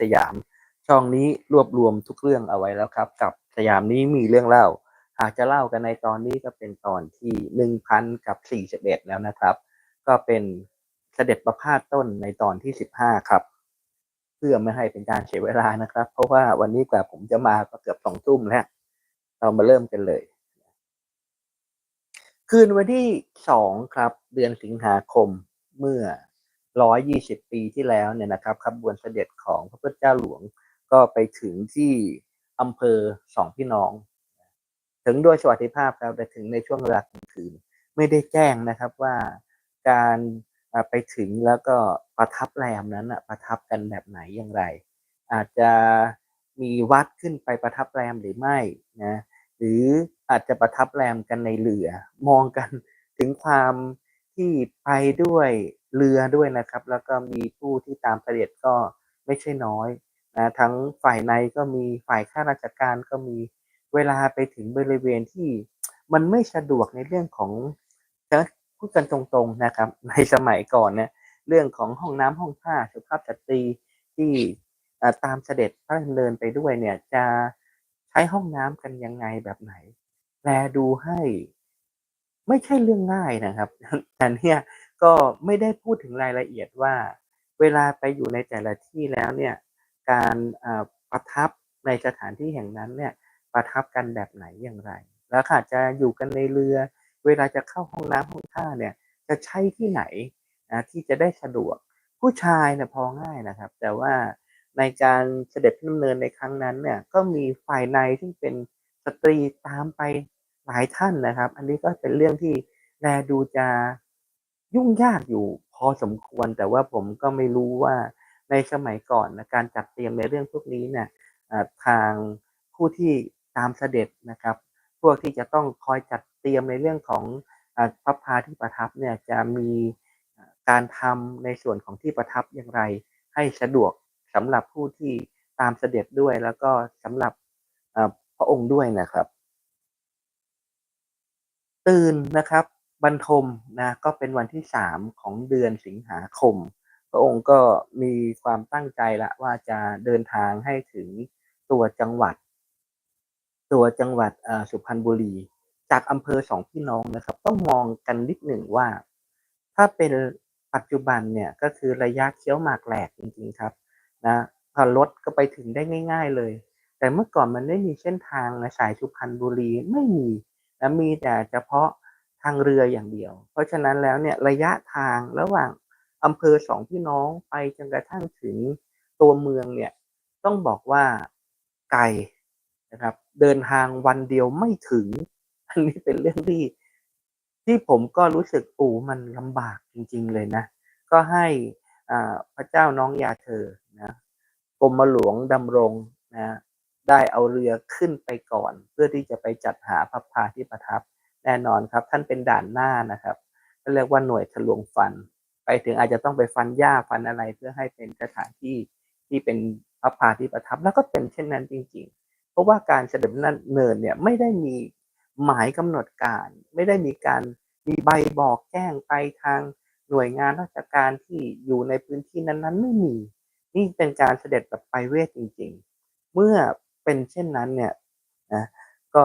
สยาม ช่องนี้รวบรวมทุกเรื่องเอาไว้แล้วครับ กับสยามนี้มีเรื่องเล่า หากจะเล่ากันในตอนนี้ก็เป็นตอนที่หนึ่งพันกับสี่สิบเอ็ดแล้วนะครับ ก็เป็นเสด็จประพาสต้นในตอนที่สิบห้าครับ เพื่อไม่ให้เป็นการเสียเวลานะครับ เพราะว่าวันนี้กว่าผมจะมาก็เกือบสองทุ่มแล้ว เรามาเริ่มกันเลยคืนวันที่สองครับ เดือนสิงหาคมเมื่อ ร้อยยี่สิบปีที่แล้วเนี่ยนะครับขบวนเสด็จของพระพุทธเจ้าหลวงก็ไปถึงที่อำเภอสองพี่น้อง ถึงโดยสวัสดิภาพครับแต่ถึงในช่วงเวลากลางคืน ไม่ได้แจ้งนะครับว่าการไปถึงแล้วก็ประทับแรมนั้นประทับกันแบบไหนอย่างไร อาจจะมีวัดขึ้นไปประทับแรมหรือไม่นะหรืออาจจะประทับแรมกันในเรือ มองกันถึงความที่ไปด้วย เรือด้วยนะครับ แล้วก็มีผู้ที่ตามเสด็จก็ไม่ใช่น้อยนะทั้งฝ่ายในก็มีฝ่ายข้าราชการก็มีเวลาไปถึงบริเวณที่มันไม่สะดวกในเรื่องของจะพูดกันตรงๆนะครับ ในสมัยก่อนเนี่ยเรื่องของห้องน้ำห้องผ้าสุภาพสตรีที่ตามเสด็จพระดำเนินไปด้วยเนี่ยจะใช้ห้องน้ำกันยังไงแบบไหนแลดูให้ ไม่ใช่เรื่องง่ายนะครับแต่เนี่ย ก็ไม่ได้พูดถึงรายละเอียดว่า เวลาไปอยู่ในแต่ละที่แล้วเนี่ยการประทับในสถานที่แห่งนั้นเนี่ยประทับกันแบบไหนอย่างไร แล้วค่ะจะอยู่กันในเรือ เวลาจะเข้าห้องน้ำห้องท่าเนี่ยจะใช้ที่ไหนนะที่จะได้สะดวก ผู้ชายเนี่ยพอง่ายนะครับ แต่ว่าในการเสด็จดำเนินในครั้งนั้นเนี่ยก็มีฝ่ายในที่เป็นสตรีตามไปหลายท่านนะครับ อันนี้ก็เป็นเรื่องที่แลดูจะ ยุ่งยากอยู่พอสมควรแต่ว่าผมก็ไม่รู้ว่าในสมัยก่อนนะการจัดเตรียมในเรื่องพวกนี้เนี่ยทางผู้ที่ตามเสด็จนะครับ พวกที่จะต้องคอยจัดเตรียมในเรื่องของพระพาที่ประทับเนี่ยจะมีการทำในส่วนของที่ประทับอย่างไร ให้สะดวกสำหรับผู้ที่ตามเสด็จด้วยแล้วก็สำหรับพระองค์ด้วยนะครับ ตื่นนะครับ บรรทมนะก็เป็นวันที่สามของเดือนสิงหาคม พระองค์ก็มีความตั้งใจละว่าจะเดินทางให้ถึงตัวจังหวัด ตัวจังหวัดสุพรรณบุรี จากอำเภอสองพี่น้องนะครับ ต้องมองกันนิดหนึ่งว่า ถ้าเป็นปัจจุบันเนี่ยก็คือระยะเคี้ยวหมากแหลกจริงๆครับนะพอรถก็ไปถึงได้ง่าย ๆเลย แต่เมื่อก่อนมันไม่มีเส้นทางสายสุพรรณบุรีไม่มีนะมีแต่เฉพาะ ทางเรืออย่างเดียว เพราะฉะนั้นแล้วเนี่ยระยะทางระหว่างอำเภอสองพี่น้องไปจนกระทั่งถึงตัวเมืองเนี่ยต้องบอกว่าไกลนะครับ เดินทางวันเดียวไม่ถึง อันนี้เป็นเรื่องที่ที่ผมก็รู้สึกอูมันลำบากจริง ๆเลยนะ ก็ให้พระเจ้าน้องยาเธอนะกรมหลวงดำรงนะได้เอาเรือขึ้นไปก่อน เพื่อที่จะไปจัดหาพระพาที่ประทับ แน่นอนครับ ท่านเป็นด่านหน้านะครับเรียกว่าหน่วยทะลวงฟัน ไปถึงอาจจะต้องไปฟันหญ้าฟันอะไรเพื่อให้เป็นสถานที่ที่เป็นพระพาที่ประทับแล้วก็เป็นเช่นนั้นจริง ๆ เพราะว่าการเสด็จนั้นเนินเนี่ยไม่ได้มีหมายกำหนดการ ไม่ได้มีการมีใบบอกแจ้งไปทางหน่วยงานราชการที่อยู่ในพื้นที่นั้นๆ ไม่มี นี่เป็นการเสด็จแบบไปเวทจริง ๆ เมื่อเป็นเช่นนั้นเนี่ยนะก็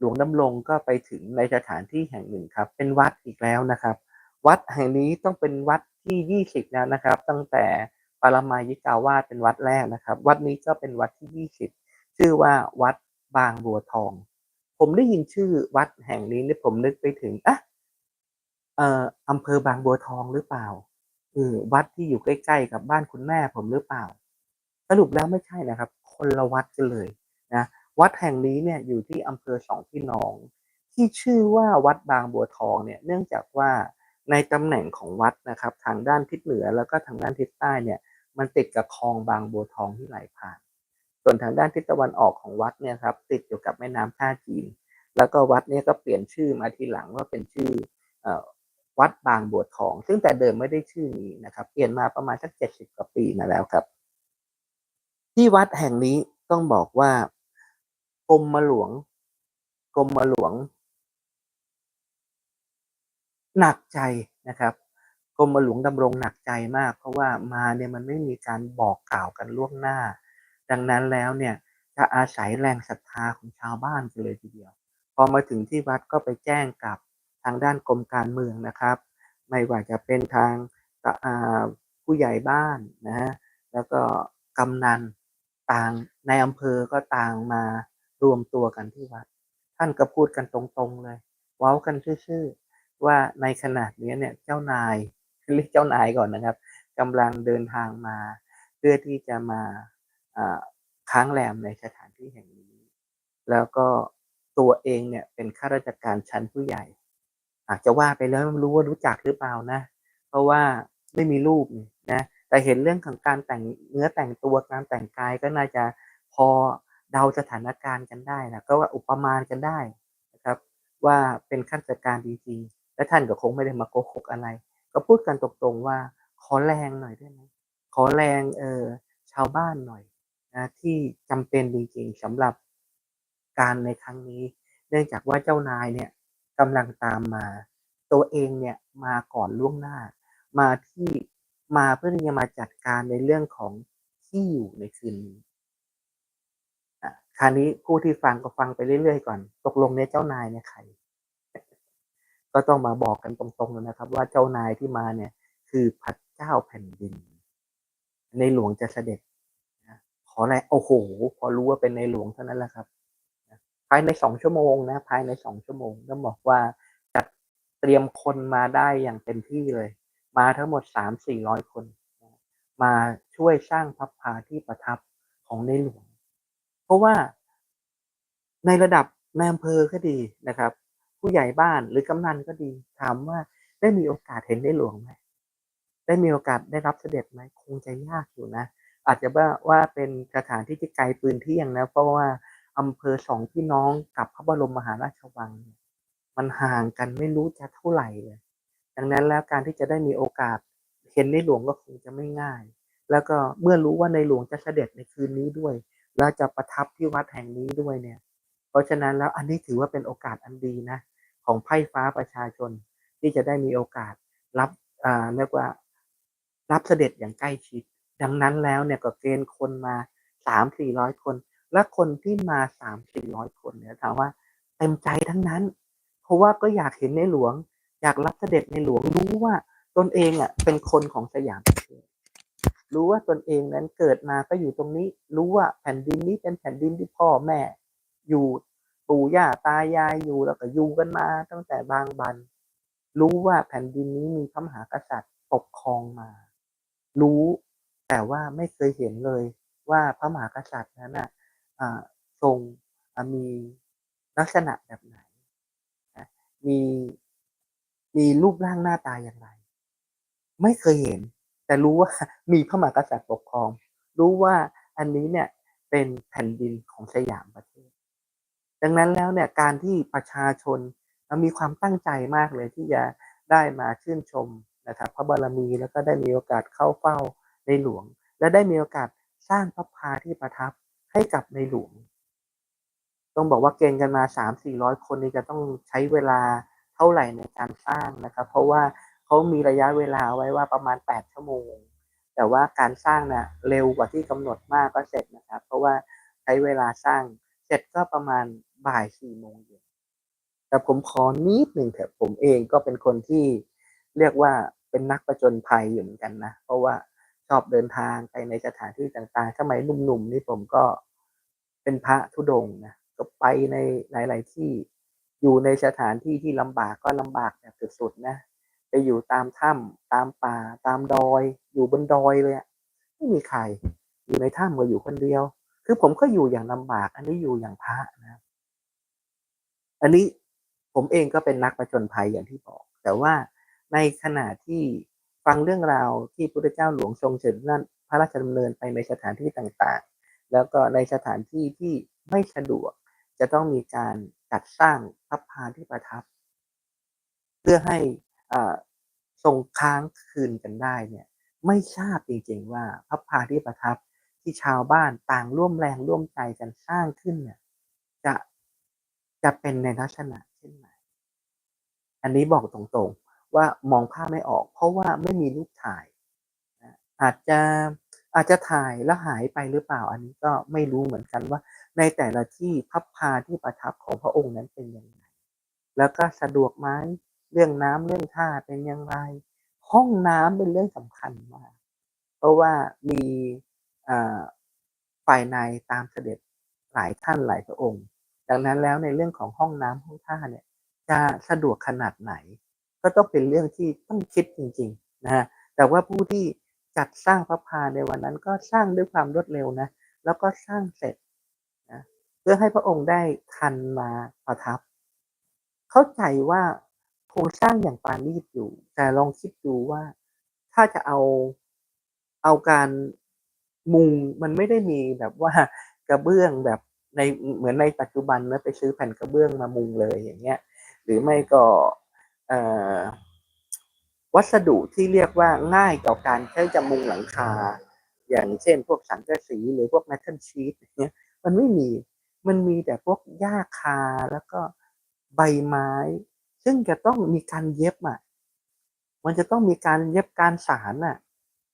หลวงดำรงก็ไปถึงในสถานที่แห่งหนึ่งครับ เป็นวัดอีกแล้วนะครับ วัดแห่งนี้ต้องเป็นวัดที่ยี่สิบแล้วนะครับ ตั้งแต่ปรมายิกาวาสเป็นวัดแรกนะครับ วัดนี้ก็เป็นวัดที่ยี่สิบชื่อว่าวัดบางบัวทอง ผมได้ยินชื่อวัดแห่งนี้เนี่ยผมนึกไปถึงอะเอ่ออำเภอบางบัวทองหรือเปล่าเออวัดที่อยู่ใกล้ ๆ กับบ้านคุณแม่ผมหรือเปล่า สรุปแล้วไม่ใช่นะครับ คนละวัดกันเลยนะ วัดแห่งนี้เนี่ยอยู่ที่อำเภอสองพี่น้อง ที่ชื่อว่าวัดบางบัวทองเนี่ยเนื่องจากว่าในตำแหน่งของวัดนะครับทางด้านทิศเหนือแล้วก็ทางด้านทิศใต้เนี่ยมันติดกับคลองบางบัวทองที่ไหลผ่าน ส่วนทางด้านทิศตะวันออกของวัดเนี่ยครับติดอยู่กับแม่น้ำท่าจีน แล้วก็วัดเนี่ยก็เปลี่ยนชื่อมาทีหลังว่าเป็นชื่อวัดบางบัวทอง ซึ่งแต่เดิมไม่ได้ชื่อนี้นะครับ เปลี่ยนมาประมาณสักเจ็ดสิบกว่าปีมาแล้วครับ ที่วัดแห่งนี้ต้องบอกว่า กรมหลวงกรมหลวง หนักใจนะครับกรมหลวงดำรงหนักใจมาก เพราะว่ามาเนี่ยมันไม่มีการบอกกล่าวกันล่วงหน้า ดังนั้นแล้วเนี่ยจะอาศัยแรงศรัทธาของชาวบ้านกันเลยทีเดียว พอมาถึงที่วัดก็ไปแจ้งกับทางด้านกรมการเมืองนะครับ ไม่ว่าจะเป็นทางผู้ใหญ่บ้านนะฮะแล้วก็กำนันต่างในอำเภอก็ต่างมา รวมตัวกันที่วัด ท่านก็พูดกันตรงๆเลย เว้ากันชื่อๆว่าในขณะนี้เนี่ยเจ้านายเรียกเจ้านายก่อนนะครับกำลังเดินทางมา เพื่อที่จะมาค้างแรมในสถานที่แห่งนี้ แล้วก็ตัวเองเนี่ยเป็นข้าราชการชั้นผู้ใหญ่ อาจจะว่าไปแล้วไม่รู้ว่ารู้จักหรือเปล่านะ เพราะว่าไม่มีรูปนะแต่เห็นเรื่องของการแต่งเนื้อแต่งตัวการแต่งกายก็น่าจะพอ เดาสถานการณ์กันได้นะก็ว่าอุปมาณกันได้นะครับ ว่าเป็นข้าราชการจริงๆและท่านก็คงไม่ได้มาโกหกอะไร ก็พูดกันตรงๆว่าขอแรงหน่อยได้ไหมขอแรงเออชาวบ้านหน่อยนะที่จำเป็นจริงๆสำหรับการในครั้งนี้ เนื่องจากว่าเจ้านายเนี่ยกำลังตามมา ตัวเองเนี่ยมาก่อนล่วงหน้า มาที่มาเพื่อที่จะมาจัดการในเรื่องของที่อยู่ในคืนนี้ คราวนี้ผู้ที่ฟังก็ฟังไปเรื่อยๆก่อน ตกลงเนี่ยเจ้านายเนี่ยใคร ก็ต้องมาบอกกันตรงๆเลยนะครับ ว่าเจ้านายที่มาเนี่ย คือพระเจ้าแผ่นดิน ในหลวงจะเสด็จขออะไรโอ้โห พอรู้ว่าเป็นในหลวงเท่านั้นแหละครับ ภายในสองชั่วโมงนะ ภายในสองชั่วโมงต้องบอกว่าจัดเตรียมคนมาได้อย่างเต็มที่เลย มาทั้งหมดสามสี่ร้อยคน มาช่วยสร้างพระพาที่ประทับของในหลวง เพราะว่าในระดับในอำเภอก็ดีนะครับ ผู้ใหญ่บ้านหรือกำนันก็ดี ถามว่าได้มีโอกาสเห็นในหลวงไหมได้มีโอกาสได้รับเสด็จไหมคงจะยากอยู่นะ อาจจะว่าว่าเป็นสถานที่ที่ไกลปืนเที่ยงนะเพราะว่าอำเภอสองพี่น้องกับพระบรมมหาราชวัง มันห่างกันไม่รู้จะเท่าไหร่เลยดังนั้นแล้วการที่จะได้มีโอกาสเห็นในหลวงก็คงจะไม่ง่าย แล้วก็เมื่อรู้ว่าในหลวงจะเสด็จในคืนนี้ด้วย แล้วจะประทับที่วัดแห่งนี้ด้วยเนี่ย เพราะฉะนั้นแล้วอันนี้ถือว่าเป็นโอกาสอันดีนะ ของไพ่ฟ้าประชาชนที่จะได้มีโอกาสรับเรียกว่ารับเสด็จอย่างใกล้ชิด ดังนั้นแล้วเนี่ยก็เกณฑ์คนมาสามสี่ร้อยคน และคนที่มาสามสี่ร้อยคนเนี่ยถามว่าเต็มใจทั้งนั้น เพราะว่าก็อยากเห็นในหลวง อยากรับเสด็จในหลวงรู้ว่าตนเองอะเป็นคนของสยาม รู้ว่าตนเองนั้นเกิดมาก็อยู่ตรงนี้ รู้ว่าแผ่นดินนี้เป็นแผ่นดินที่พ่อแม่ อยู่ปู่ย่าตายายอยู่แล้วก็อยู่กันมาตั้งแต่บางบัน รู้ว่าแผ่นดินนี้มีพระมหากษัตริย์ปกครองมา รู้แต่ว่าไม่เคยเห็นเลยว่าพระมหากษัตริย์นั้นน่ะทรงมีลักษณะแบบไหน มีมีรูปร่างหน้าตาอย่างไร ไม่เคยเห็น แต่รู้ว่ามีพระมหากษัตริย์ปกครอง รู้ว่าอันนี้เนี่ยเป็นแผ่นดินของสยามประเทศ ดังนั้นแล้วเนี่ยการที่ประชาชนมีความตั้งใจมากเลยที่จะได้มาชื่นชมนะครับพระบารมีแล้วก็ได้มีโอกาสเข้าเฝ้าในหลวง และได้มีโอกาสสร้างพระพาที่ประทับให้กับในหลวง ต้องบอกว่าเกณฑ์กันมาสามสี่ร้อยคนนี้จะต้องใช้เวลาเท่าไหร่ในการสร้างนะครับ เพราะว่า เขามีระยะเวลาไว้ว่าประมาณแปดชั่วโมง แต่ว่าการสร้างนะ่ะเร็วกว่าที่กำหนดมากก็เสร็จนะครับ เพราะว่าใช้เวลาสร้างเสร็จก็ประมาณบ่ายสี่โมงเย็นแต่ผมขอนิดหนึ่งเถอะผมเองก็เป็นคนที่เรียกว่าเป็นนักประจนภัยอยู่เหมือนกันนะ เพราะว่าชอบเดินทางไปในสถานที่ต่างๆสมัยหนุ่มๆนี่ผมก็เป็นพระธุดงนะก็ไปในหลาย ๆ ที่อยู่ในสถานที่ที่ลำบากก็ลำบากแบบสุดๆนะ ไปอยู่ตามถ้ำตามป่า ตามดอย อยู่บนดอยเลยไม่มีใคร อยู่ในถ้ำก็อยู่คนเดียว คือผมก็อยู่อย่างลำบาก อันนี้อยู่อย่างพระนะอันนี้ผมเองก็เป็นนักประจนภัยอย่างที่บอก แต่ว่าในขณะที่ฟังเรื่องราวที่พระเจ้าหลวงทรงเสด็จนั่นพระราชดำเนินไปในสถานที่ต่างๆ แล้วก็ในสถานที่ที่ไม่สะดวก จะต้องมีการจัดสร้างพระพาที่ประทับ เพื่อให้ ทรงค้างคืนกันได้เนี่ยไม่ทราบจริงๆว่าพระพาที่ประทับที่ชาวบ้านต่างร่วมแรงร่วมใจกันสร้างขึ้นเนี่ยจะจะเป็นในลักษณะเช่นไหน อันนี้บอกตรงๆว่ามองภาพไม่ออก เพราะว่าไม่มีรูปถ่ายอาจจะอาจจะถ่ายแล้วหายไปหรือเปล่า อันนี้ก็ไม่รู้เหมือนกันว่า ในแต่ละที่พับพาที่ประทับของพระองค์นั้นเป็นยังไง แล้วก็สะดวกไหม เรื่องน้ำเรื่องท่าเป็นอย่างไร ห้องน้ำเป็นเรื่องสำคัญมากเพราะว่ามีฝ่ายในตามเสด็จหลายท่านหลายพระองค์ ดังนั้นแล้วในเรื่องของห้องน้ำห้องท่าเนี่ยจะสะดวกขนาดไหน ก็ต้องเป็นเรื่องที่ต้องคิดจริงๆนะฮะแต่ว่าผู้ที่จัดสร้างพระพาในวันนั้นก็สร้างด้วยความรวดเร็วนะแล้วก็สร้างเสร็จนะเพื่อให้พระองค์ได้ทันมาประทับ เข้าใจว่า โครงสร้างอย่างปานีตอยู่ แต่ลองคิดดูว่าถ้าจะเอาเอาการมุงมันไม่ได้มีแบบว่ากระเบื้องแบบในเหมือนในปัจจุบันนะไปซื้อแผ่นกระเบื้องมามุงเลยอย่างเงี้ย หรือไม่ก็วัสดุที่เรียกว่าง่ายต่อการใช้จะมุงหลังคา อย่างเช่น พวกสังกะสีหรือพวกแมทเทิลชีตเนี้ยมันไม่มีมันมีแต่พวกหญ้าคาแล้วก็ใบไม้ ซึ่งจะต้องมีการเย็บอะ มันจะต้องมีการเย็บการสารอะ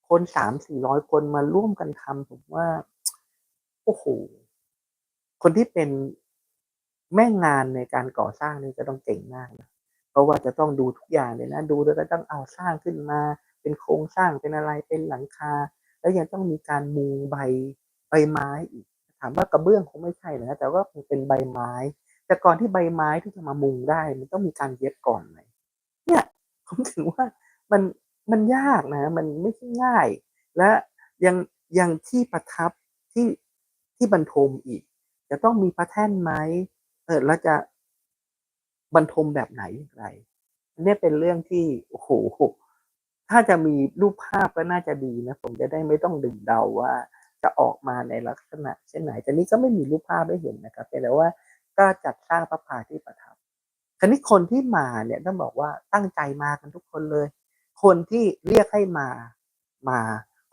คนสามสี่ร้อยคนมาร่วมกันทำผมว่าโอ้โหคนที่เป็นแม่งานในการก่อสร้างนี่จะต้องเก่งมากนะเพราะว่าจะต้องดูทุกอย่างเลยนะ ดูแล้วก็ต้องเอาสร้างขึ้นมา เป็นโครงสร้างเป็นอะไรเป็นหลังคา แล้วยังต้องมีการมุงใบใบไม้อีก ถามว่ากระเบื้องคงไม่ใช่นะแต่ว่าคงเป็นใบไม้ แต่ก่อนที่ใบไม้ที่จะมามุงได้ มันต้องมีการเย็บก่อนเลยเนี่ยผมถือว่ามันมันยากนะ มันไม่ใช่ง่าย และยังยังที่ประทับที่ที่บรรทมอีก จะต้องมีพระแท่นไหมเออแล้วจะบรรทมแบบไหนอย่างไรอันนี้เป็นเรื่องที่โอ้โหถ้าจะมีรูปภาพก็น่าจะดีนะ ผมจะได้ไม่ต้องดึงเดาว่าจะออกมาในลักษณะเช่นไหนแต่นี้ก็ไม่มีรูปภาพให้เห็นนะครับแต่แล้วว่า ก็จัดสร้างพระพาที่ประทับคราวนี้คนที่มาเนี่ยต้องบอกว่าตั้งใจมากันทุกคนเลย คนที่เรียกให้มามา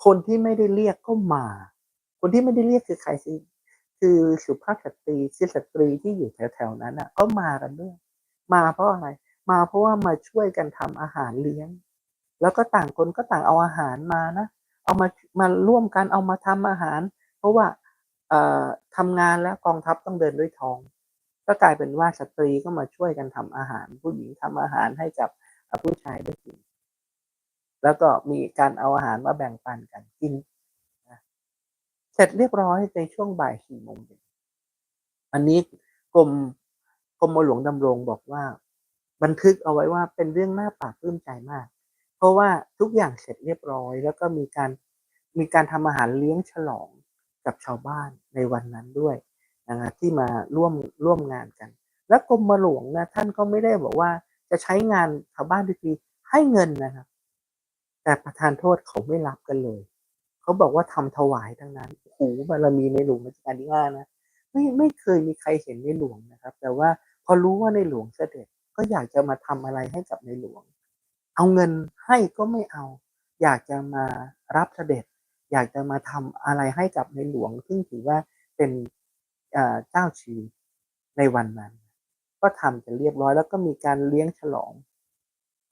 คนที่ไม่ได้เรียกก็มา คนที่ไม่ได้เรียกคือใครสิคือสุภาพสตรีคือสตรีที่อยู่แถวๆนั้นอะ ก็มากันด้วย มาเพราะอะไร มาเพราะว่ามาช่วยกันทำอาหารเลี้ยง แล้วก็ต่างคนก็ต่างเอาอาหารมานะเอามามาร่วมกันเอามาทำอาหาร เพราะว่าเอ่อทำงานแล้วกองทัพต้องเดินด้วยท้อง ก็กลายเป็นว่าสตรีก็มาช่วยกันทำอาหาร ผู้หญิงทำอาหารให้กับผู้ชายได้กิน แล้วก็มีการเอาอาหารมาแบ่งปันกันกินนะเสร็จเรียบร้อยในช่วงบ่ายสี่โมงเย็นอันนี้กรมกรมหลวงดำรงบอกว่า บันทึกเอาไว้ว่าเป็นเรื่องน่าปราบปลื้มใจมาก เพราะว่าทุกอย่างเสร็จเรียบร้อย แล้วก็มีการมีการทำอาหารเลี้ยงฉลองกับชาวบ้านในวันนั้นด้วย นะที่มาร่วมร่วมงานกัน แล้วกรมหลวงนะท่านก็ไม่ได้บอกว่าจะใช้งานชาวบ้านทีให้เงินนะครับ แต่ประธานโทษเขาไม่รับกันเลย เขาบอกว่าทำถวายทั้งนั้นโอ้บารมีในหลวงรัชกาลที่ห้านะไม่ไม่เคยมีใครเห็นในหลวงนะครับ แต่ว่าพอรู้ว่าในหลวงเสด็จก็อยากจะมาทำอะไรให้กับในหลวง เอาเงินให้ก็ไม่เอา อยากจะมารับเสด็จ อยากจะมาทำอะไรให้กับในหลวง ซึ่งถือว่าเป็น เจ้าชีในวันนั้น ก็ทำจะเรียบร้อยแล้วก็มีการเลี้ยงฉลอง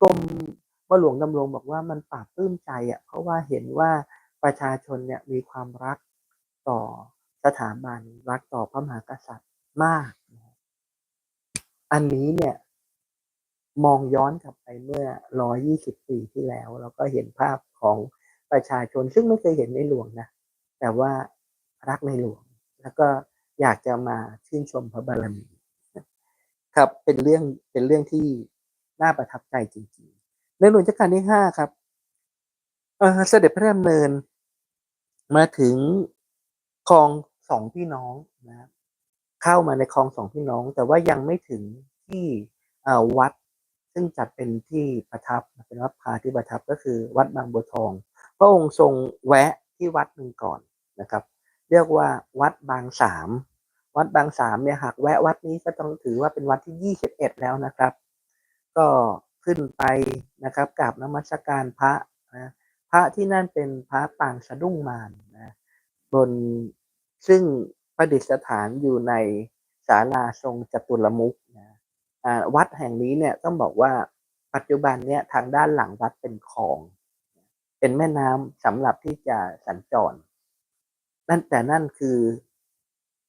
กรมพ่อหลวงดำรงบอกว่ามันปราบปลื้มใจอะเพราะว่าเห็นว่าประชาชนเนี่ยมีความรักต่อสถาบันรักต่อพระมหากษัตริย์มาก อันนี้เนี่ยมองย้อนกลับไปเมื่อ 120 ปีที่แล้ว เราก็เห็นภาพของประชาชนซึ่งไม่เคยเห็นในหลวงนะ แต่ว่ารักในหลวง แล้วก็ อยากจะมาชื่นชมพระบารมีครับเป็นเรื่องเป็นเรื่องที่น่าประทับใจจริงๆ ในหลวงรัชกาลที่ห้าครับเสด็จพระดำเนิน มาถึงคลองสองพี่น้องนะเข้ามาในคลองสองพี่น้อง แต่ว่ายังไม่ถึงที่วัด ซึ่งจัดเป็นที่ประทับเป็นวัดพาที่ประทับก็คือวัดบางบัวทอง พระองค์ทรงแวะที่วัดหนึ่งก่อนนะครับ เรียกว่าวัดบางสาม วัดบางสามเนี่ยหากแวะวัดนี้ก็ต้องถือว่าเป็นวัดที่ยี่สิบเอ็ดแล้วนะครับ ก็ขึ้นไปนะครับกราบนมัสการพระนะพระที่นั่นเป็นพระปางสะดุ้งมารนะบนซึ่งประดิษฐานอยู่ในศาลาทรงจตุรมุกนะวัดแห่งนี้เนี่ยต้องบอกว่าปัจจุบันเนี่ยทางด้านหลังวัดเป็นคลอง เป็นแม่น้ำสำหรับที่จะสัญจรนั่นแต่นั่นคือ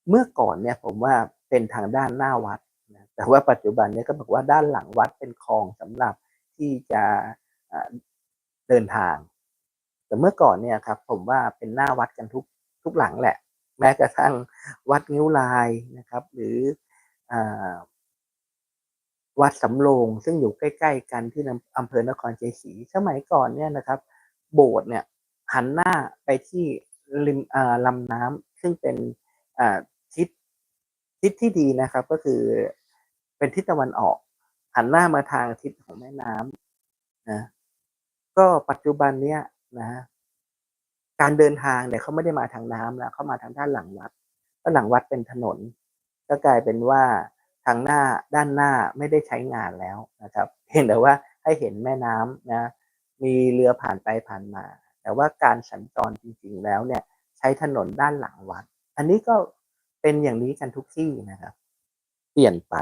เมื่อก่อนเนี่ยผมว่าเป็นทางด้านหน้าวัดนะแต่ว่าปัจจุบันเนี่ยก็บอกว่าด้านหลังวัดเป็นคลองสำหรับที่จะเดินทาง แต่เมื่อก่อนเนี่ยครับผมว่าเป็นหน้าวัดกันทุกทุกหลังแหละ แม้กระทั่งวัดงิ้วลายนะครับ หรืออวัดสำโรงซึ่งอยู่ใกล้ ๆ กันที่อำเภอนครเชัยงศรีสมัยก่อนเนี่ยนะครับ โบสถ์เนี่ยหันหน้าไปที่ริมลำน้ำซึ่งเป็น ทิศทิศที่ดีนะครับ ก็คือเป็นทิศตะวันออก หันหน้ามาทางทิศของแม่น้ำนะก็ปัจจุบันเนี้ยนะฮะการเดินทางเนี่ยเขาไม่ได้มาทางน้ำแล้วเขามาทางด้านหลังวัดก็หลังวัดเป็นถนน ก็กลายเป็นว่าทางหน้าด้านหน้าไม่ได้ใช้งานแล้วนะครับ เห็นแต่ว่าให้เห็นแม่น้ำนะมีเรือผ่านไปผ่านมา แต่ว่าการสัญจรจริงๆแล้วเนี่ย ใช้ถนนด้านหลังวัด อันนี้ก็ เป็นอย่างนี้กันทุกที่นะครับ เปลี่ยนไป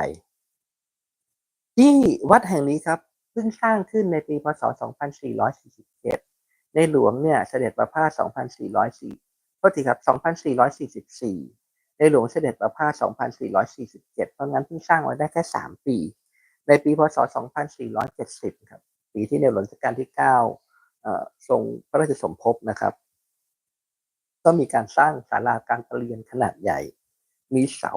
ที่วัดแห่งนี้ครับเพิ่งสร้างขึ้นในปีพศ 2447 ในหลวงเนี่ยเสด็จประพาส 2404โทษทีครับ 2444 ในหลวงเสด็จประพาส 2447 เพราะงั้นเพิ่งสร้างไว้ได้แค่ 3 ปี ในปีพศ 2470 ครับ ปีที่ในหลวงรัชกาลที่9เอ่อทรงพระราชสมภพนะครับ ก็มีการสร้างศาลาการประเรียนขนาดใหญ่ มีเสา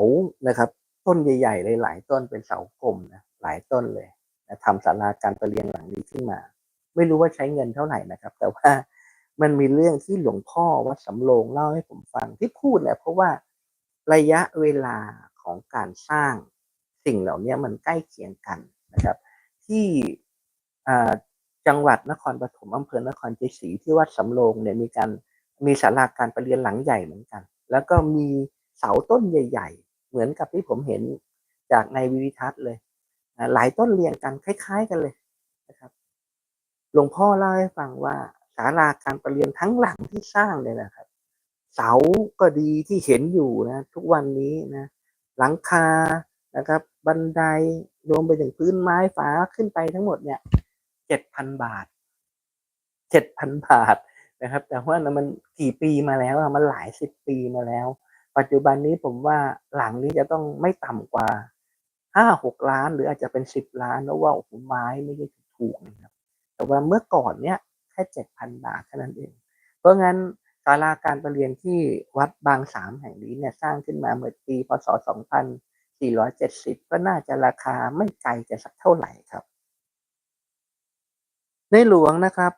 นะครับ ต้นใหญ่ๆเลยหลายต้นเป็นเสากลมนะหลายต้นเลยนะทำศาลาการประเรียนหลังนี้ขึ้นมา ไม่รู้ว่าใช้เงินเท่าไหร่นะครับ แต่ว่ามันมีเรื่องที่หลวงพ่อวัดสำโรงเล่าให้ผมฟังที่พูดเนี่ยเพราะว่าระยะเวลาของการสร้างสิ่งเหล่านี้มันใกล้เคียงกันนะครับ ที่จังหวัดนครปฐมอำเภอนครชัยศรีที่วัดสำโรงเนี่ยมีการมีศาลาการประเรียนหลังใหญ่เหมือนกัน แล้วก็มี เสาต้นใหญ่ ๆ เหมือนกับที่ผมเห็นจากในวิวิทัศน์เลยหลายต้นเรียงกันคล้าย ๆ กันเลยนะครับหลวงพ่อเล่าให้ฟังว่าศาลาการประเรียนทั้งหลังที่สร้างเนี่ยนะครับ เสาก็ดีที่เห็นอยู่นะทุกวันนี้นะหลังคานะครับ บันไดรวมไปถึงพื้นไม้ฝาขึ้นไปทั้งหมดเนี่ยเจ็ดพันบาทเจ็ดพันบาทนะครับ แต่ว่านะมันกี่ปีมาแล้วมันหลายสิบปีมาแล้ว ปัจจุบันนี้ผมว่าหลังนี้จะต้องไม่ต่ำกว่าห้าหกล้านหรืออาจจะเป็นสิบล้านแล้วว่าโอ้โหไม้ไม่ได้ถูกนะครับ แต่ว่าเมื่อก่อนเนี่ยแค่เจ็ดพันบาทเท่านั้นเอง เพราะงั้นศาลาการประเรียนที่วัดบางสามแห่งนี้เนี่ยสร้างขึ้นมาเมื่อปีพศ2470ก็น่าจะราคาไม่ไกลจะสักเท่าไหร่ครับ ในหลวงนะครับ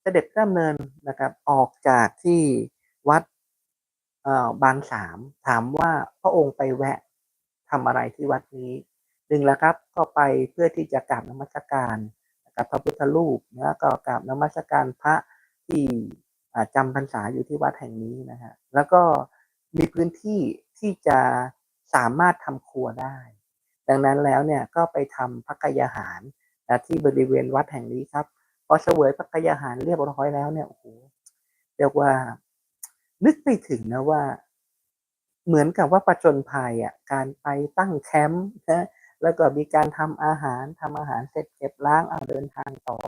เสด็จดำเนินนะครับออกจากที่วัด บางสามถามว่าพระองค์ไปแวะทำอะไรที่วัดนี้หนึ่งแล้วครับก็ไปเพื่อที่จะกราบนมัสการนะครับพระพุทธรูปนะก็กราบนมัสการพระที่อ่าจำพรรษาอยู่ที่วัดแห่งนี้นะฮะแล้วก็มีพื้นที่ที่จะสามารถทำครัวได้ ดังนั้นแล้วเนี่ยก็ไปทำพักกายาหารนะที่บริเวณวัดแห่งนี้ครับพอเสวยพักกายาหารเรียบร้อยแล้วเนี่ยโอ้โหเรียกว่า นึกไปถึงนะว่า เหมือนกับว่าประจนภัยอะการไปตั้งแคมป์นะแล้วก็มีการทำอาหารทำอาหารเสร็จเก็บล้างเอาเดินทางต่อ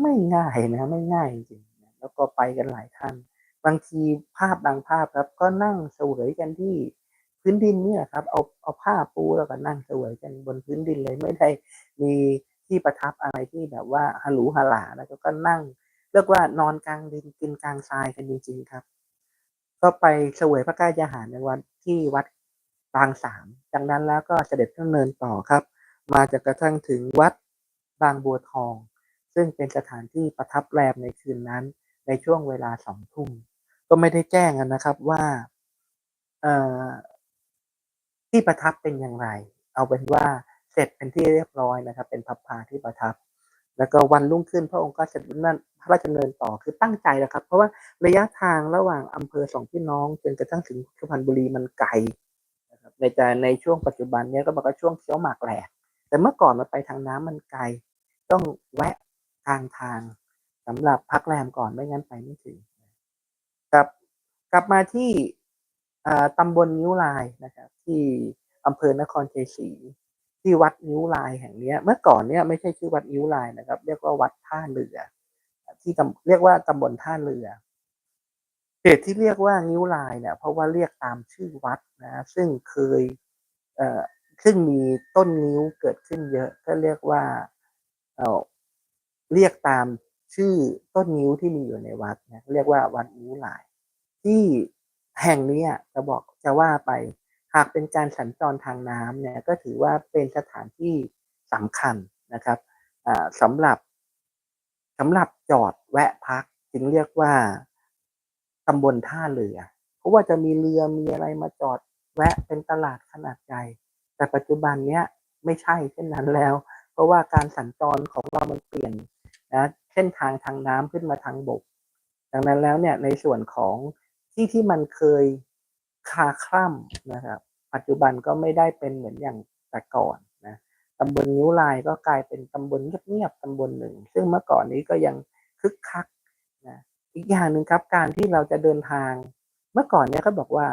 ไม่ง่ายนะ ไม่ง่ายจริงแล้วก็ไปกันหลายท่าน บางทีภาพบางภาพครับ ก็นั่งเสวยกันที่พื้นดินเนี่ยครับ เอาเอาผ้าปูแล้วก็นั่งเสวยกันบนพื้นดินเลยไม่ได้มีที่ประทับอะไรที่แบบว่าฮาหรูฮาหลาแล้วก็นั่ง เรียกว่านอนกลางดินกินกลางทรายกันจริงๆครับ ก็ไปเสวยพระกายอาหารในวันที่วัดบางสามจากนั้นแล้วก็เสด็จดำเนินต่อครับ มาจนกระทั่งถึงวัดบางบัวทอง ซึ่งเป็นสถานที่ประทับแรมในคืนนั้น ในช่วงเวลาสองทุ่มก็ไม่ได้แจ้งนะครับว่าที่ประทับเป็นอย่างไร เอาเป็นว่าเสร็จเป็นที่เรียบร้อยนะครับ เป็นพับพาที่ประทับ แล้วก็วันรุ่งขึ้นพระองค์ก็เสด็จนั่นพระราชดำเนินต่อคือตั้งใจนะครับ เพราะว่าระยะทางระหว่างอำเภอสองพี่น้องจนกระทั่งถึงสุพรรณบุรีมันไกลนะครับในแต่ในช่วงปัจจุบันเนี้ยก็บอกว่าช่วงเคี้ยวหมากแหลกแต่เมื่อก่อนมันไปทางน้ำมันไกล ต้องแวะทางทางสำหรับพักแรมก่อนไม่งั้นไปไม่ถึงกลับกลับมาที่อ่าตำบลนิ้วลายนะครับ ที่อำเภอนครเชัยงศรี ที่วัดนิ้วลายแห่งนี้เมื่อก่อนเนี่ยไม่ใช่ชื่อวัดนิ้วลายนะครับ เรียกว่าวัดท่าเรือ ที่เรียกว่าตำบลท่าเรือเหตุที่เรียกว่านิ้วลายเนี่ยเพราะว่าเรียกตามชื่อวัดนะซึ่งเคยเอ่อซึ่งมีต้นนิ้วเกิดขึ้นเยอะ ก็เรียกว่าเอ่อเรียกตามชื่อต้นนิ้วที่มีอยู่ในวัดนะเรียกว่าวัดนิ้วลาย ที่แห่งนี้จะบอกจะว่าไป หากเป็นการสัญจรทางน้ำเนี่ยก็ถือว่าเป็นสถานที่สำคัญนะครับอ่าสำหรับสำหรับจอดแวะพักจึงเรียกว่าตำบลท่าเรือ เพราะว่าจะมีเรือมีอะไรมาจอดแวะเป็นตลาดขนาดใหญ่แต่ปัจจุบันเนี้ยไม่ใช่เช่นนั้นแล้ว เพราะว่าการสัญจรของเรามันเปลี่ยนนะเส้นทางทางน้ำขึ้นมาทางบก ดังนั้นแล้วเนี่ยในส่วนของที่ที่มันเคย คาคล่ำนะครับ ปัจจุบันก็ไม่ได้เป็นเหมือนอย่างแต่ก่อนนะตำบลนิ้วลายก็กลายเป็นตำบลเงียบๆตำบลหนึ่ง ซึ่งเมื่อก่อนนี้ก็ยังคึกคักนะอีกอย่างหนึ่งครับการที่เราจะเดินทาง เมื่อก่อนเนี่ยเขาบอกว่า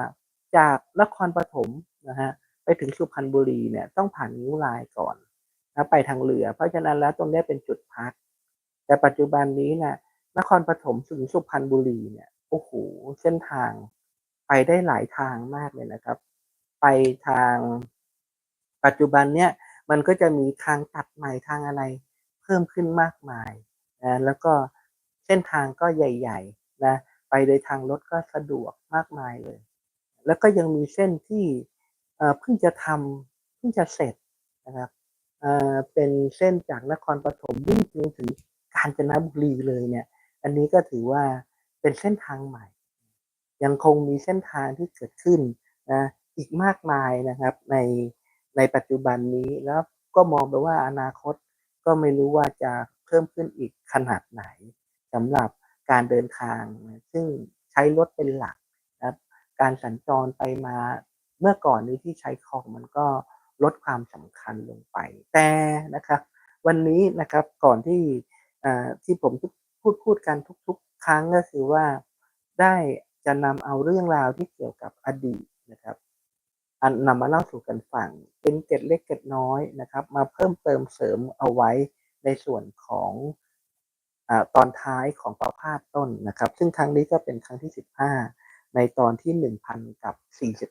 จากนครปฐมนะฮะไปถึงสุพรรณบุรีเนี่ยต้องผ่านนิ้วลายก่อนนะไปทางเรือ เพราะฉะนั้นแล้วตรงนี้เป็นจุดพัก แต่ปัจจุบันนี้นะนครปฐมถึงสุพรรณบุรีเนี่ยโอ้โหเส้นทาง ไปได้หลายทางมากเลยนะครับ ไปทางปัจจุบันเนี่ยมันก็จะมีทางตัดใหม่ทางอะไรเพิ่มขึ้นมากมายนะแล้วก็เส้นทางก็ใหญ่ๆนะไปโดยทางรถก็สะดวกมากมายเลย แล้วก็ยังมีเส้นที่เอ่อเพิ่งจะทำเพิ่งจะเสร็จนะครับเอ่อเป็นเส้นจากนครปฐมวิ่งจนถึงกาญจนบุรีเลยเนี่ย อันนี้ก็ถือว่าเป็นเส้นทางใหม่ ยังคงมีเส้นทางที่เกิดขึ้นนะอีกมากมายนะครับในในปัจจุบันนี้แล้วก็มองไปว่าอนาคตก็ไม่รู้ว่าจะเพิ่มขึ้นอีกขนาดไหนสำหรับการเดินทาง ซึ่งใช้รถเป็นหลักนะครับการสัญจรไปมาเมื่อก่อนนี้ที่ใช้คลองมันก็ลดความสำคัญลงไป แต่นะครับ วันนี้นะครับก่อนที่อ่าที่ผมพูดพูดกันทุก ๆ ครั้งก็คือว่าได้ จะนำเอาเรื่องราวที่เกี่ยวกับอดีตนะครับอันนำมาเล่าสู่กันฟังเป็นเกร็ดเล็กเกร็ดน้อยนะครับ มาเพิ่มเติมเสริมเอาไว้ในส่วนของอตอนท้ายของประพาสต้นนะครับ ซึ่งครั้งนี้ก็เป็นครั้งที่ 15 ในตอนที่ 1,000 กับ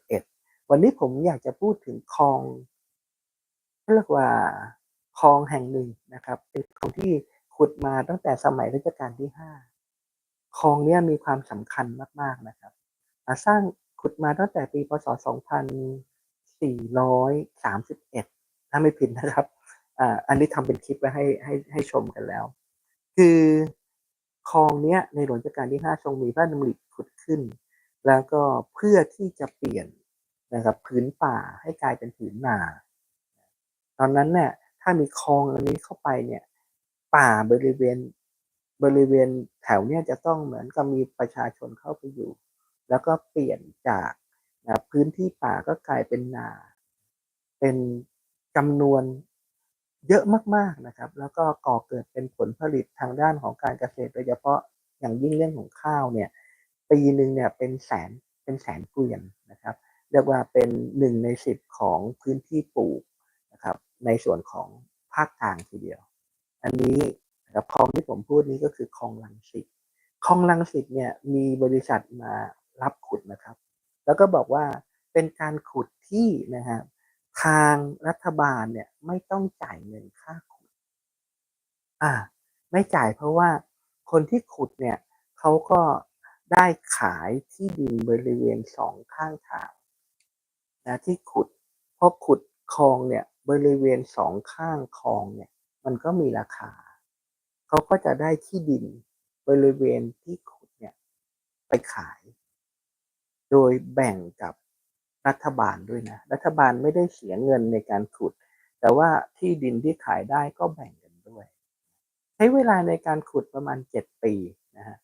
41 วันนี้ผมอยากจะพูดถึงคลองเรียกว่าคลองแห่งหนึ่งนะครับ เป็นคลองที่ขุดมาตั้งแต่สมัยรัชกาลที่ 5 คลองเนี้ยมีความสำคัญมาก ๆ นะครับสร้างขุดมาตั้งแต่ปีพศ 2431 ถ้าไม่ผิดนะครับอันนี้ทำเป็นคลิปไว้ให้ให้ให้ชมกันแล้ว คือคลองเนี้ยในหลวงรัชกาลที่ 5 ทรงมีพระดำริขุดขึ้น แล้วก็เพื่อที่จะเปลี่ยนนะครับผืนป่าให้กลายเป็นผืนนาตอนนั้นเนี่ยถ้ามีคลองอันนี้เข้าไปเนี่ย ป่าบริเวณ บริเวณแถวเนี้ยจะต้องเหมือนกับมีประชาชนเข้าไปอยู่ แล้วก็เปลี่ยนจากนะพื้นที่ป่าก็กลายเป็นนา เป็นจำนวนเยอะมากๆนะครับ แล้วก็ก่อเกิดเป็นผลผลิตทางด้านของการเกษตร โดยเฉพาะอย่างยิ่งเรื่องของข้าวเนี่ยปีหนึ่งเนี่ยเป็นแสนเป็นแสนเกวียนนะครับ เรียกว่าเป็นหนึ่งในสิบของพื้นที่ปลูกนะครับ ในส่วนของภาคกลางทีเดียว อันนี้ นะครับคลองที่ผมพูดนี้ก็คือคลองลังสิตคลองลังสิตเนี่ยมีบริษัทมารับขุดนะครับ แล้วก็บอกว่าเป็นการขุดที่นะฮะทางรัฐบาลเนี่ยไม่ต้องจ่ายเงินค่าขุด อ่า ไม่จ่ายเพราะว่าคนที่ขุดเนี่ยเขาก็ได้ขายที่ดินบริเวณสองข้างทางนะที่ขุดเพราะขุดคลองเนี่ยบริเวณสองข้างคลองเนี่ย มันก็มีราคา เขาก็จะได้ที่ดินบริเวณที่ขุดเนี่ยไปขาย โดยแบ่งกับรัฐบาลด้วยนะ รัฐบาลไม่ได้เสียเงินในการขุด แต่ว่าที่ดินที่ขายได้ก็แบ่งกันด้วย ใช้เวลาในการขุดประมาณ 7 ปีนะฮะ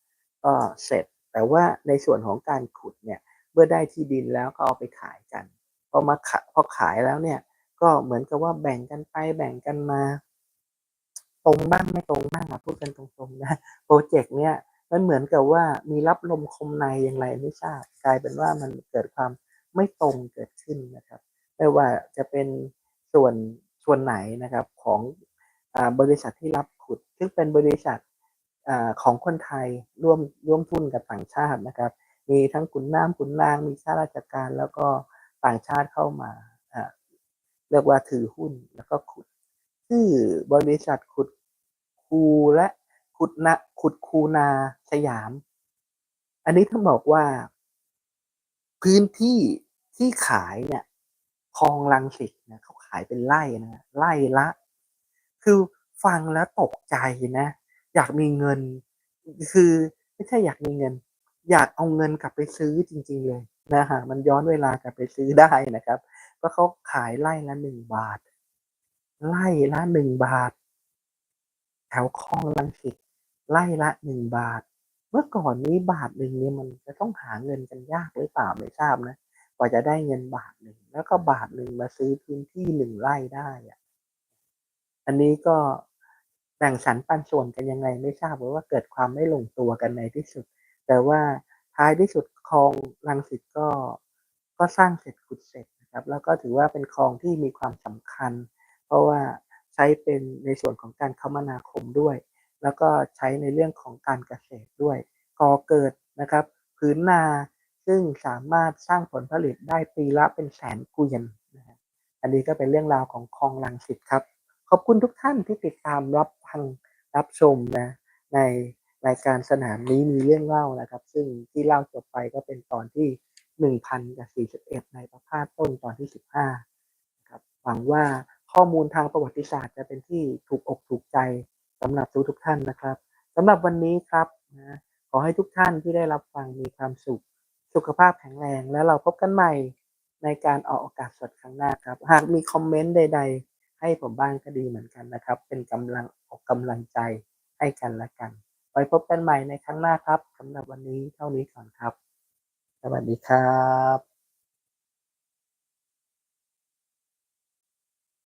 ก็เสร็จแต่ว่าในส่วนของการขุดเนี่ยเมื่อได้ที่ดินแล้วก็เอาไปขายกันพอมาพอขายแล้วเนี่ยก็เหมือนกับว่าแบ่งกันไปแบ่งกันมา ตรงบ้างไม่ตรงบ้างอะพูดกันตรงๆนะโปรเจกต์เนี่ยมันเหมือนกับว่ามีรับลมคมในอย่างไรไม่ทราบกลายเป็นว่ามันเกิดความไม่ตรงเกิดขึ้นนะครับ ไม่ว่าจะเป็นส่วนส่วนไหนนะครับของอบริษัทที่รับขุด ซึ่งเป็นบริษัทอของคนไทยร่วมร่วมทุนกับต่างชาตินะครับ มีทั้งขุนน้ำขุนนาง มีข้าราชการแล้วก็ต่างชาติเข้ามาเรียกว่าถือหุ้นแล้วก็ขุดื่อบริษัทขุดคูและขุดนะขุดคูนาสยาม อันนี้ต้องบอกว่า พื้นที่ที่ขายเนี่ยคลองลังสิตเนี่ยเขาขายเป็นไร่นะไร่ละ คือฟังแล้วตกใจนะ อยากมีเงิน คือไม่ใช่อยากมีเงิน อยากเอาเงินกลับไปซื้อจริง ๆ เลยนะฮะมันย้อนเวลากลับไปซื้อได้นะครับเพราะเขาขายไร่ละหนึ่งบาท ไร่ละหนึ่งบาท แถวคลองลังสิตไร่ละหนึ่งบาท เมื่อก่อนนี้บาทหนึ่งเนี่ยมันจะต้องหาเงินกันยากหรือเปล่าไม่ทราบนะกว่าจะได้เงินบาทหนึ่งแล้วก็บาทหนึ่งมาซื้อพื้นที่หนึ่งไร่ได้อะอันนี้ก็แบ่งสรรปันส่วนกันยังไงไม่ทราบเพราะว่าเกิดความไม่ลงตัวกันในที่สุด แต่ว่าท้ายที่สุดคลองลังสิตก็ก็สร้างเสร็จขุดเสร็จนะครับ แล้วก็ถือว่าเป็นคลองที่มีความสำคัญ ราะว่าใช้เป็นในส่วนของการคมนาคมด้วย แล้วก็ใช้ในเรื่องของการเกษตรด้วยก่อเกิดนะครับพื้นนาซึ่งสามารถสร้างผลผลิตได้ปีละเป็นแสนเกวียนนะอันนี้ก็เป็นเรื่องราวของคลองลังสิตครับ ขอบคุณทุกท่านที่ติดตามรับฟังรับชมนะในรายการสนามนี้มีเรื่องเล่านะครับ ซึ่งที่เล่าจบไปก็เป็นตอนที่หนึ่งพันกับสี่สิบเอ็ดในประพาสต้นตอนที่สิบห้าครับหวังว่า ข้อมูลทางประวัติศาสตร์ จะเป็นที่ถูกอกถูกใจสำหรับทุกทุกท่านนะครับสำหรับวันนี้ครับนะขอให้ทุกท่านที่ได้รับฟังมีความสุข สุขภาพแข็งแรง แล้วเราพบกันใหม่ในการออกอากาศสดครั้งหน้าครับ หากมีคอมเมนต์ใด ๆ ให้ผมบ้างก็ดีเหมือนกันนะครับ เป็นกำลังออกกำลังใจให้กันและกัน ไว้พบกันใหม่ในครั้งหน้าครับสำหรับวันนี้เท่านี้ก่อนครับ สวัสดีครับ